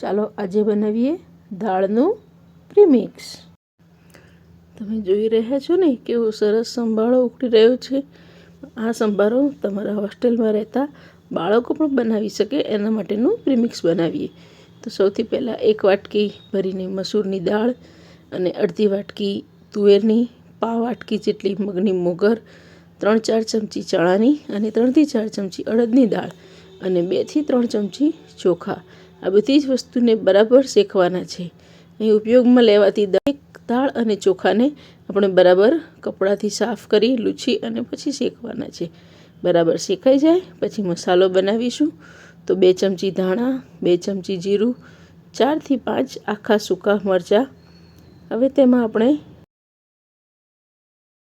ચાલો આજે બનાવીએ દાળનું પ્રીમિક્સ તમે જોઈ રહ્યા છો ને કેવો સરસ સંભાળો ઉકળી રહ્યો છે. આ સંભારો તમારા હોસ્ટેલમાં રહેતા બાળકો પણ બનાવી શકે, એના માટેનું પ્રીમિક્સ બનાવીએ. તો સૌથી પહેલાં એક વાટકી ભરીને મસૂરની દાળ અને અડધી વાટકી તુવેરની, પાવ વાટકી જેટલી મગની મોગર, ત્રણ ચાર ચમચી ચણાની અને ત્રણથી ચાર ચમચી અડદની દાળ અને બેથી ત્રણ ચમચી ચોખા. આ બધી જ વસ્તુને બરાબર શેકવાના છે. અહીં ઉપયોગમાં લેવાતી દરેક દાળ અને ચોખાને આપણે બરાબર કપડાથી સાફ કરી, લૂછી અને પછી શેકવાના છે. બરાબર શેકાઈ જાય, પછી મસાલો બનાવીશું. તો બે ચમચી ધાણા, બે ચમચી જીરું, ચારથી પાંચ આખા સૂકા મરચાં. હવે તેમાં આપણે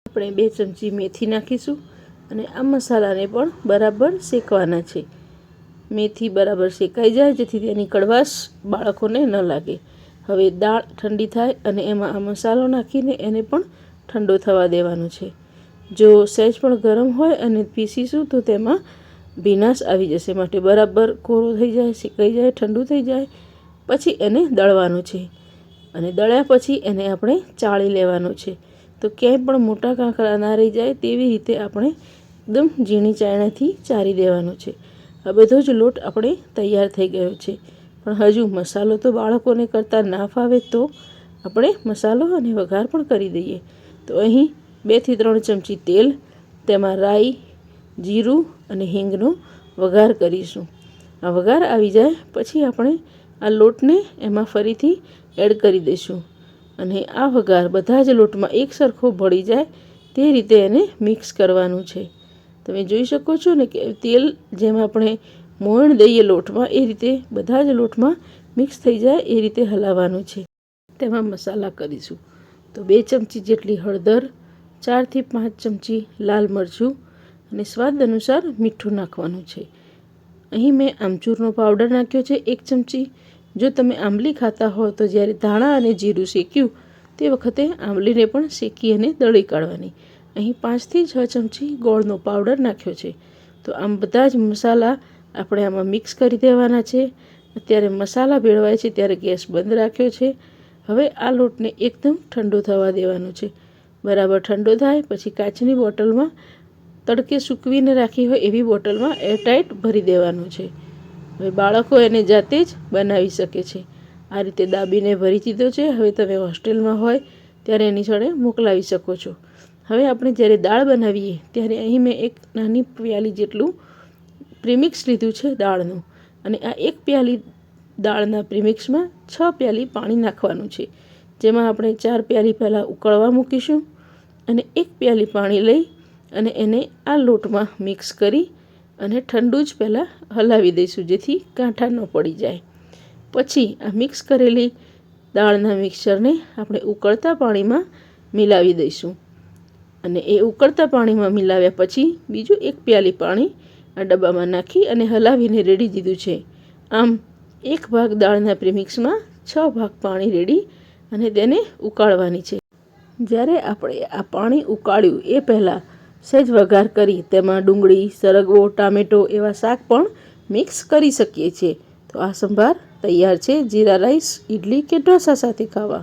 આપણે બે ચમચી મેથી નાખીશું અને આ મસાલાને પણ બરાબર શેકવાના છે. મેથી બરાબર શેકાઈ જાય, જેથી તેની કડવાશ બાળકોને ન લાગે. હવે દાળ ઠંડી થાય અને એમાં આ મસાલો નાખીને એને પણ ઠંડો થવા દેવાનો છે. જો સહેજ પણ ગરમ હોય અને પીસીશું, તો તેમાં ભીનાશ આવી જશે. માટે બરાબર કોરો થઈ જાય, શેકાઈ જાય, ઠંડુ થઈ જાય, પછી એને દળવાનું છે. અને દળ્યા પછી એને આપણે ચાળી લેવાનું છે. તો ક્યાંય પણ મોટા કાંકરા ના રહી જાય, તેવી રીતે આપણે એકદમ ઝીણી ચાયણાથી ચારી દેવાનું છે. આ બધો જ લોટ આપણે તૈયાર થઈ ગયો છે. પણ હજુ મસાલો તો બાળકોને કરતાં ના ફાવે તો આપણે મસાલો અને વઘાર પણ કરી દઈએ. તો અહીં બેથી ત્રણ ચમચી તેલ, તેમાં રાઈ, જીરું અને હિંગનો વઘાર કરીશું. આ વઘાર આવી જાય પછી આપણે આ લોટને એમાં ફરીથી એડ કરી દઈશું. અને આ વઘાર બધા જ લોટમાં એક સરખો ભળી જાય તે રીતે એને મિક્સ કરવાનું છે. તમે જોઈ શકો છો ને કે તેલ જેમ આપણે મોણ દઈએ લોટમાં, એ રીતે બધા જ લોટમાં મિક્સ થઈ જાય, એ રીતે હલાવવાનું છે. તેમાં મસાલા કરીશું. તો બે ચમચી જેટલી હળદર, ચારથી પાંચ ચમચી લાલ મરચું અને સ્વાદ અનુસાર મીઠું નાખવાનું છે. અહીં મેં આમચૂરનો પાવડર નાખ્યો છે, એક ચમચી. જો તમે આંબલી ખાતા હો તો જ્યારે ધાણા અને જીરું શેક્યું, તે વખતે આંબલીને પણ શેકી અને દળી કાઢવાની. અહીં પાંચથી છ ચમચી ગોળનો પાવડર નાખ્યો છે. તો આમ બધા જ મસાલા આપણે આમાં મિક્સ કરી દેવાના છે. અત્યારે મસાલા ભેળવાય છે ત્યારે ગેસ બંધ રાખ્યો છે. હવે આ લોટને એકદમ ઠંડો થવા દેવાનો છે. બરાબર ઠંડો થાય પછી કાચની બોટલમાં તડકે સૂકવીને રાખી હોય એવી બોટલમાં એરટાઈટ ભરી દેવાનું છે. હવે બાળકો એને જાતે જ બનાવી શકે છે. આ રીતે દાબીને ભરી દીધો છે. હવે તમે હોસ્ટેલમાં હોય ત્યારે એની જોડે મોકલાવી શકો છો. હવે આપણે જ્યારે દાળ બનાવીએ, ત્યારે અહીં મેં એક નાની પ્યાલી જેટલું પ્રીમિક્સ લીધું છે દાળનું. અને આ એક પ્યાલી દાળના પ્રીમિક્સમાં છ પ્યાલી પાણી નાખવાનું છે. જેમાં આપણે ચાર પ્યાલી પહેલાં ઉકળવા મૂકીશું અને એક પ્યાલી પાણી લઈ અને એને આ લોટમાં મિક્સ કરી અને ઠંડુ જ પહેલાં હલાવી દઈશું જેથી કાંઠા ન પડી જાય. પછી આ મિક્સ કરેલી દાળના મિક્સરને આપણે ઉકળતા પાણીમાં મિલાવી દઈશું. અને એ ઉકળતા પાણીમાં મિલાવ્યા પછી બીજું એક પ્યાલી પાણી આ ડબ્બામાં નાખી અને હલાવીને રેડી દીધું છે. આમ એક ભાગ દાળના પ્રીમિક્સમાં છ ભાગ પાણી રેડી અને તેને ઉકાળવાની છે. જ્યારે આપણે આ પાણી ઉકાળ્યું એ પહેલાં સહેજ વઘાર કરી તેમાં ડુંગળી, સરગવો, ટામેટો એવા શાક પણ મિક્સ કરી શકીએ છીએ. તો આ સંભાર તૈયાર છે જીરા રાઈસ ઇડલી કે ઢોસા સાથે ખાવા.